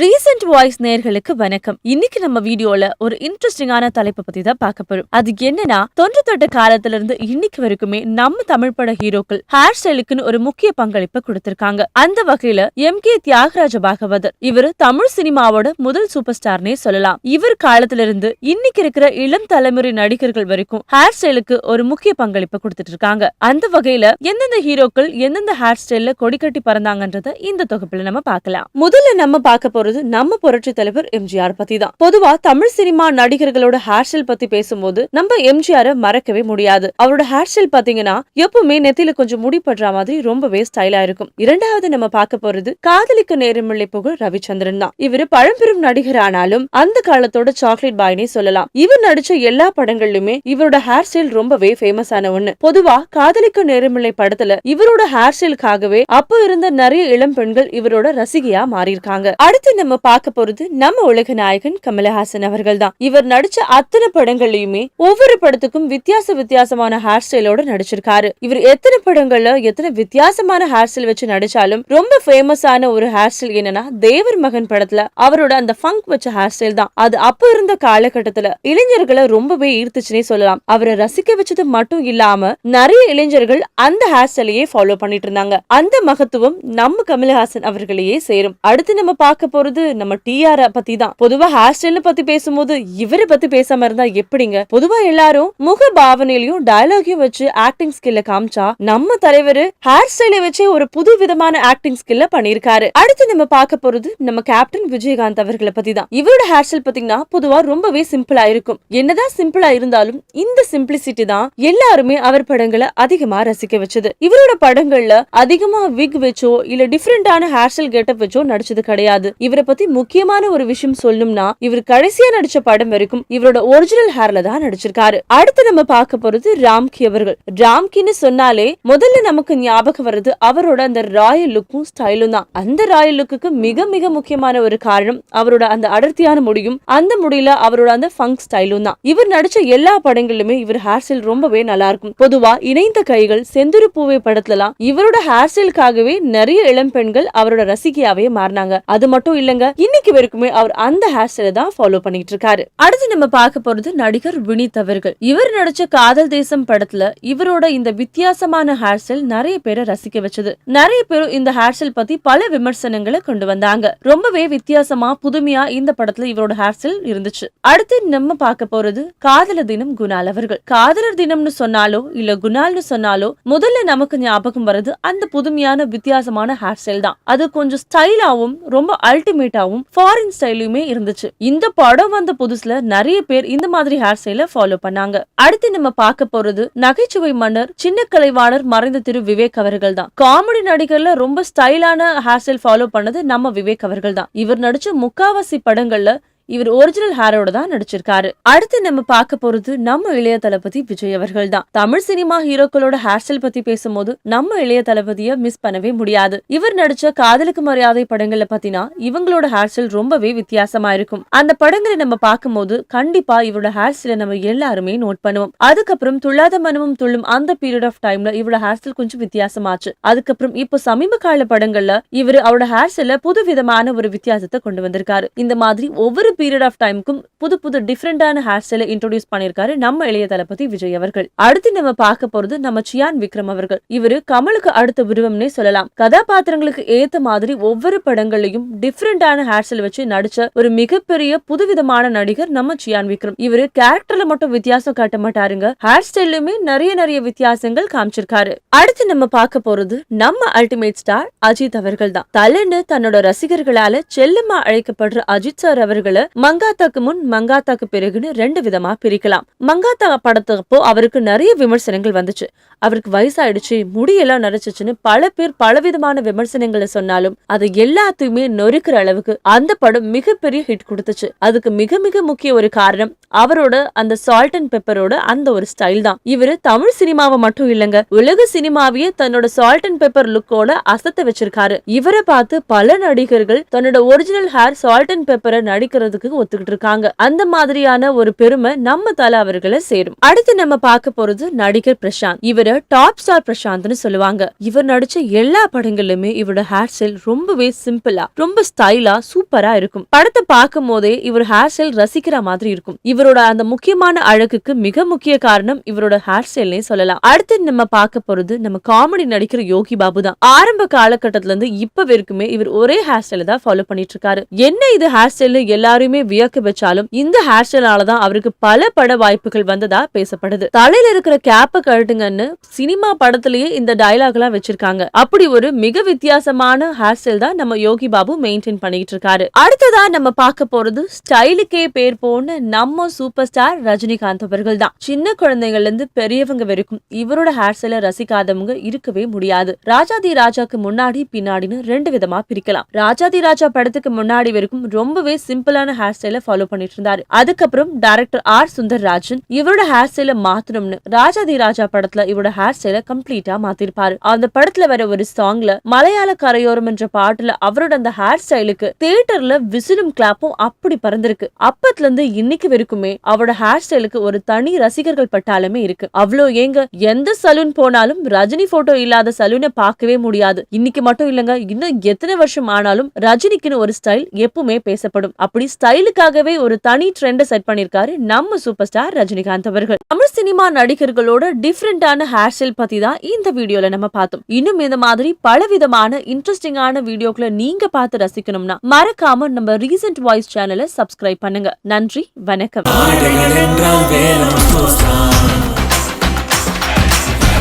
Recent voice நேர்களுக்கு வணக்கம். இன்னைக்கு நம்ம வீடியோல ஒரு இன்ட்ரெஸ்டிங்கான தலைப்பை பத்தி தான் பார்க்க போறோம். அது என்னன்னா தொன்று தொட்ட காலத்துல இருந்து இன்னைக்கு வரைக்குமே நம்ம தமிழ் பட ஹீரோக்கள் ஹேர் ஸ்டைலுக்குன்னு ஒரு முக்கிய பங்களிப்பை கொடுத்திருக்காங்க. அந்த வகையில எம் கே தியாகராஜ பாகவதர் இவர் தமிழ் சினிமாவோட முதல் சூப்பர் ஸ்டார்னே சொல்லலாம். இவர் காலத்துல இருந்து இன்னைக்கு இருக்கிற இளம் தலைமுறை நடிகர்கள் வரைக்கும் ஹேர் ஸ்டைலுக்கு ஒரு முக்கிய பங்களிப்பை கொடுத்துட்டு இருக்காங்க அந்த வகையில எந்தெந்த ஹீரோக்கள் எந்தெந்த ஹேர் ஸ்டைல்ல கொடி கட்டி பறந்தாங்கன்றத இந்த தொகுப்புல நம்ம பார்க்கலாம். முதல்ல நம்ம பார்க்க போறது நம்ம புரட்சி தலைவர் எம்ஜிஆர் பத்தி தான் பொதுவா தமிழ் சினிமா நடிகர்களோட ஹேர் ஸ்டைல் பத்தி பேசும்போது நம்ம எம்ஜிஆரை மறக்கவே முடியாது. அவரோட ஹேர் ஸ்டைல் பாத்தீங்கன்னா எப்பவுமே நெத்தில கொஞ்சம் முடி படுற மாதிரி ரொம்பவே ஸ்டைலா இருக்கும். இரண்டாவது நம்ம பார்க்க போறது காதலிக்க நேரமில்லை புகழ் ரவிச்சந்திரன் தான். இவரு பழம்பெரும் நடிகர் ஆனாலும் அந்த காலத்தோட சாக்லேட் பாய்னே சொல்லலாம். இவர் நடிச்ச எல்லா படங்கள்லயுமே இவரோட ஹேர் ஸ்டைல் ரொம்பவே ஃபேமஸ் ஆன ஒண்ணு. பொதுவா காதலிக்க நேரமில்லை படத்துல இவரோட ஹேர் ஸ்டைலுக்காகவே அப்ப இருந்த நிறைய இளம் பெண்கள் இவரோட ரசிகையா மாறியிருக்காங்க. அடுத்து நம்ம பார்க்க போறது நம்ம உலக நாயகன் கமலஹாசன் அவர்கள் தான் இவர் நடிச்ச அத்தனை படங்கள்லயுமே ஒவ்வொரு படத்துக்கும் வித்தியாச வித்தியாசமான ஹேர் ஸ்டைலோட நடிச்சிருக்காரு. இவர் எத்தனை படங்கள்ல எத்தனை வித்தியாசமான ஹேர் ஸ்டைல் வச்சு நடிச்சாலும் ரொம்ப ஃபேமஸான ஒரு ஹேர் ஸ்டைல் என்னன்னா தேவர் மகன் படத்துல அவரோட அந்த ஃபங்க் வச்ச ஹேர் ஸ்டைல் தான். அது அப்ப இருந்த காலகட்டத்துல இளைஞர்களை ரொம்பவே ஈர்த்துச்சுன்னே சொல்லலாம். அவரை ரசிக்க வச்சது மட்டும் இல்லாம நிறைய இளைஞர்கள் அந்த ஹேர் ஸ்டைலையே ஃபாலோ பண்ணிட்டு இருந்தாங்க. அந்த மகத்துவம் நம்ம கமலஹாசன் அவர்களையே சேரும். அடுத்து நம்ம பார்க்க போறது நம்ம டிஆர் பத்தி தான் பொதுவா ஹேர் ஸ்டைல் பத்தி பேசும்போது இவரை பத்தி பேசாம இருந்தா எப்படிங்க? பொதுவா எல்லாரும் முக பாவனையிலையும் டயலாகையும் வச்சு ஆக்டிங் ஸ்கில்ல காமிச்சா நம்ம தலைவர் ஹேர் ஸ்டைலை வச்சே ஒரு புது விதமான ஆக்டிங் ஸ்கில்ல பண்ணிருக்காரு. அடுத்து நம்ம பார்க்க போறது நம்ம கேப்டன் விஜயகாந்த் அவர்களை பத்தி தான் இவரோட ஹேர் ஸ்டைல் பாத்தீங்கன்னா பொதுவா ரொம்பவே சிம்பிளா இருக்கும். என்னதான் சிம்பிளா இருந்தாலும் இந்த சிம்பிளிசிட்டி தான் எல்லாருமே அவர் படங்களை அதிகமா ரசிக்க வச்சது. இவரோட படங்கள்ல அதிகமா விக் வச்சோ இல்ல டிஃப்ரெண்டான ஹேர் ஸ்டைல் கெட்டப் வச்சோ நடிச்சது கிடையாது. இவரை பத்தி முக்கியமான ஒரு விஷயம் சொல்லணும்னா இவர் கடைசியா நடிச்ச படம் வரைக்கும் இவரோட ஒரிஜினல் ஹேர்ல தான் நடிச்சிருக்காரு. அடுத்து நம்ம பார்க்க போறது ராம்கி அவர்கள். ராம்கின்னு சொன்னாலே முதல்ல நமக்கு ஞாபகம் வர்றது அவரோட அந்த ராயல் லுக்கும் ஸ்டைலும் தான். அந்த ராயல் லுக்குக்கு மிக மிக முக்கியமான ஒரு காரணம் அவரோட அந்த அடர்த்தியான முடியும் அந்த முடியல அவரோட அந்த ஃபங்க் ஸ்டைலும் தான். இவர் நடிச்ச எல்லா படங்களிலுமே இவர் ஹேர் ஸ்டைல் ரொம்பவே நல்லா இருக்கும். பொதுவா இணைந்த கைகள் செந்துரு பூவை படத்துலலாம் இவரோட ஹேர் ஸ்டைலுக்காகவே நிறைய இளம் பெண்கள் அவரோட ரசிகையாவே மாறினாங்க. அது மட்டும் இல்லங்க. இன்னைக்கு வரைக்குமே அவர் அந்த ஹேர் ஸ்டைல தான் ஃபாலோ பண்ணிட்டு இருக்காரு. அடுத்து நம்ம பார்க்க போறது நடிகர் வினித் அவர்கள். இவர் நடிச்ச காதல் தேசம் படத்துல இவரோட இந்த வித்தியாசமான ஹேர் ஸ்டைல் நிறைய பேரை ரசிக்க வச்சது. நிறைய பேரும் இந்த ஹேர் ஸ்டைல் பத்தி பல விமர்சனங்களை கொண்டு வந்தாங்க. ரொம்பவே வித்தியாசமா புதுமையா இந்த படத்துல இவரோட ஹேர் ஸ்டைல் இருந்துச்சு. அடுத்து நம்ம பார்க்க போறது காதலர் தினம் குணால் அவர்கள். காதலர் தினம்னு சொன்னாலோ இல்ல குணால்னு சொன்னாலோ முதல்ல நமக்கு ஞாபகம் வருது அந்த புதுமையான வித்தியாசமான ஹேர் ஸ்டைல் தான். அது கொஞ்சம் ஸ்டைலாவும் ரொம்ப அல்ட் அல்டிமேட்டாவும் ஃபாரின் ஸ்டைலுமே இருந்துச்சு. இந்த படம் வந்த புதுசுல நிறைய பேர் இந்த மாதிரி ஹேர் ஸ்டைல ஃபாலோ பண்ணாங்க. அடுத்து நம்ம பார்க்க போறது நகைச்சுவை மன்னர் சின்ன கலைவாணர் மறைந்த திரு விவேக் அவர்கள் தான். காமெடி நடிகர்ல ரொம்ப ஸ்டைலான ஹேர் ஸ்டைல் ஃபாலோ பண்ணது நம்ம விவேக் அவர்கள் தான். இவர் நடிச்ச முக்காவாசி படங்கள்ல இவர் ஒரிஜினல் ஹேரோட தான் நடிச்சிருக்காரு. அடுத்து நம்ம பார்க்க போறது நம்ம இளைய தளபதி விஜய் அவர்கள் தான். தமிழ் சினிமா ஹீரோக்களோட ஹேர் ஸ்டைல் பத்தி பேசும்போது நம்ம இளைய தளபதிய மிஸ் பண்ணவே முடியாது. இவர் நடிச்ச காதலுக்கு மரியாதை படங்கள்ல பாத்தீங்கன்னா இவங்களோட ஹேர் ஸ்டைல் ரொம்பவே வித்தியாசமா இருக்கும். அந்த படங்களை நம்ம பார்க்கும்போது கண்டிப்பா இவரோட ஹேர் ஸ்டைல நம்ம எல்லாருமே நோட் பண்ணுவோம். அதுக்கப்புறம் துள்ளாத மனமும் துள்ளும் அந்த பீரியட் ஆஃப் டைம்ல இவரோட ஹேர் ஸ்டைல் கொஞ்சம் வித்தியாசமாச்சு. அதுக்கப்புறம் இப்போ சமீப கால படங்கள்ல இவர் அவரோட ஹேர் ஸ்டைல புது விதமான ஒரு வித்தியாசத்தை கொண்டு வந்திருக்காரு. இந்த மாதிரி ஒவ்வொரு பீரியட் ஆஃப் டைமுக்கும் புது புது டிஃப்ரெண்டான ஹேர் ஸ்டைலை இன்ட்ரோடியூஸ் பண்ணிருக்காரு நம்ம இளைய தளபதி விஜய் அவர்கள். அடுத்து நம்ம பார்க்க போறது நம்ம சியான் விக்ரம் அவர்கள். இவரு கமலுக்கு அடுத்த உருவம்னே சொல்லலாம். கதாபாத்திரங்களுக்கு ஏத்த மாதிரி ஒவ்வொரு படங்கள்லயும் டிஃப்ரெண்டான ஹேர் ஸ்டைல் வச்சு நடிச்ச ஒரு மிகப்பெரிய புதுவிதமான நடிகர் நம்ம சியான் விக்ரம். இவரு கேரக்டர்ல மட்டும் வித்தியாசம் காட்ட மாட்டாருங்க. ஹேர் ஸ்டைலுமே நிறைய நிறைய வித்தியாசங்கள் காமிச்சிருக்காரு. அடுத்து நம்ம பார்க்க போறது நம்ம அல்டிமேட் ஸ்டார் அஜித் அவர்கள் தான். தலைன்னு தன்னோட ரசிகர்களால செல்லமா அழைக்கப்படுற அஜித் சார் அவர்களை மங்காத்தாக்கு முன் மங்காத்தாக்கு பிறகுன்னு ரெண்டு விதமா பிரிக்கலாம். மங்காத்தா படத்தப்போ அவருக்கு நிறைய விமர்சனங்கள் வந்துச்சு. அவருக்கு வயசாயிடுச்சு முடியெல்லாம் நரைச்சிச்சுன்னு பல பேர் பலவிதமான விமர்சனங்களை சொன்னாலும் அது எல்லாத்தையுமே நொறுக்கிற அளவுக்கு அந்த படம் மிகப்பெரிய ஹிட் கொடுத்துச்சு. அதுக்கு மிக மிக முக்கிய ஒரு காரணம் அவரோட அந்த சால்ட் அண்ட் பெப்பரோட அந்த ஒரு ஸ்டைல் தான். இவரு தமிழ் சினிமாவை மட்டும் இல்லங்க உலக சினிமாவையே தன்னோட சால்ட் அண்ட் பெப்பர் லுக்கோட அசத்த வச்சிருக்காரு. இவரை பார்த்து பல நடிகர்கள் தன்னோட ஒரிஜினல் ஹேர் சால்ட் அண்ட் பெப்பரை நடிக்கிறது போறதுக்கு ஒத்துக்கிட்டு இருக்காங்க. அந்த மாதிரியான ஒரு பெருமை நம்ம தலை அவர்களை சேரும். அடுத்து நம்ம பார்க்க போறது நடிகர் பிரசாந்த். இவர டாப் ஸ்டார் பிரசாந்த்னு சொல்லுவாங்க. இவர் நடிச்ச எல்லா படங்களிலுமே இவரோட ஹேர் ஸ்டைல் ரொம்பவே சிம்பிளா ரொம்ப ஸ்டைலா சூப்பரா இருக்கும். படத்தை பார்க்கும் போதே இவர் ஹேர் ஸ்டைல் ரசிக்கிற மாதிரி இருக்கும். இவரோட அந்த முக்கியமான அழகுக்கு மிக முக்கிய காரணம் இவரோட ஹேர் ஸ்டைல்னே சொல்லலாம். அடுத்து நம்ம பார்க்க போறது நம்ம காமெடி நடிக்கிற யோகி பாபு தான். ஆரம்ப காலகட்டத்துல இருந்து இப்ப வரைக்குமே இவர் ஒரே ஹேர் ஸ்டைல தான் ஃபாலோ பண்ணிட்டு இருக்காரு. என்ன இது ஹேர் ஸ்டைல் எல்லாரும் வியக்க வச்சாலும் இந்த ஹேர் ஸ்டைலால தான் அவருக்கு பல பட வாய்ப்புகள் வந்ததா பேசப்படுது. தலையில இருக்கிற கேப்ப கழட்டுங்கன்னு சினிமா படத்திலேயே இந்த டைலாக் எல்லாம் வச்சிருக்காங்க. அப்படி ஒரு மிக வித்தியாசமான ஹேர் ஸ்டைல் தான் நம்ம யோகி பாபு மெயின்டைன் பண்ணிட்டு இருக்காரு. அடுத்ததா நம்ம பார்க்க போறது ஸ்டைலுக்கே பேர் போன நம்ம சூப்பர் ஸ்டார் ரஜினிகாந்த் அவர்கள் தான். சின்ன குழந்தைகள்ல இருந்து பெரியவங்க வரைக்கும் இவரோட ஹேர் ஸ்டைல ரசிக்காதவங்க இருக்கவே முடியாது. ராஜாதி ராஜாக்கு முன்னாடி பின்னாடின்னு ரெண்டு விதமா பிரிக்கலாம். ராஜாதி ராஜா படத்துக்கு முன்னாடி வரைக்கும் ரொம்பவே சிம்பிளான ஹேர் ஸ்டைல ஃபாலோ பண்ணிட்டு இருந்தாரு அதுக்கப்புறம் டைரக்டர் ஆர் சுந்தர் ராஜன் இவரோட ஹேர் ஸ்டைல மாத்தணும்னு ராஜாதி ராஜா படத்துல இவரோட ஹேர் ஸ்டைல கம்ப்ளீட்டா மாத்திருப்பாரு. அந்த படத்துல வர ஒரு சாங்ல மலையாள கரையோரம் என்ற பாட்டுல அவரோட அந்த ஹேர் ஸ்டைலுக்கு தியேட்டர்ல விசிலும் கிளாப்பும் அப்படி பறந்திருக்கு. அப்பத்துல இருந்து இன்னைக்கு வரைக்குமே அவரோட ஹேர் ஸ்டைலுக்கு ஒரு தனி ரசிகர்கள் பட்டாலுமே இருக்கு. அவ்வளோ ஏங்க எந்த சலூன் போனாலும் ரஜினி போட்டோ இல்லாத சலூனை பார்க்கவே முடியாது. இன்னைக்கு மட்டும் இல்லங்க இன்னும் எத்தனை வருஷம் ஆனாலும் ரஜினிக்குன்னு ஒரு ஸ்டைல் எப்பவுமே பேசப்படும். அப்படி ஸ்டைலுக்காகவே ஒரு தனி ட்ரெண்டை செட் பண்ணிருக்காரு நம்ம சூப்பர் ஸ்டார் ரஜினிகாந்த் அவர்கள். தமிழ் சினிமா நடிகர்களோட டிஃப்ரெண்டான ஹேர் ஸ்டைல் பத்தி தான் இந்த வீடியோல நம்ம பார்த்தோம். இன்னும் இந்த மாதிரி பலவிதமான இன்ட்ரெஸ்டிங்கான வீடியோக்களை நீங்க பார்த்து ரசிக்கணும்னா மறக்காம நம்ம ரீசன்ட் வாய்ஸ் சேனலை சப்ஸ்கிரைப் பண்ணுங்க. நன்றி வணக்கம்.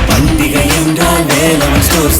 பண்டிகை என்றால் ஸ்டோர்ஸ்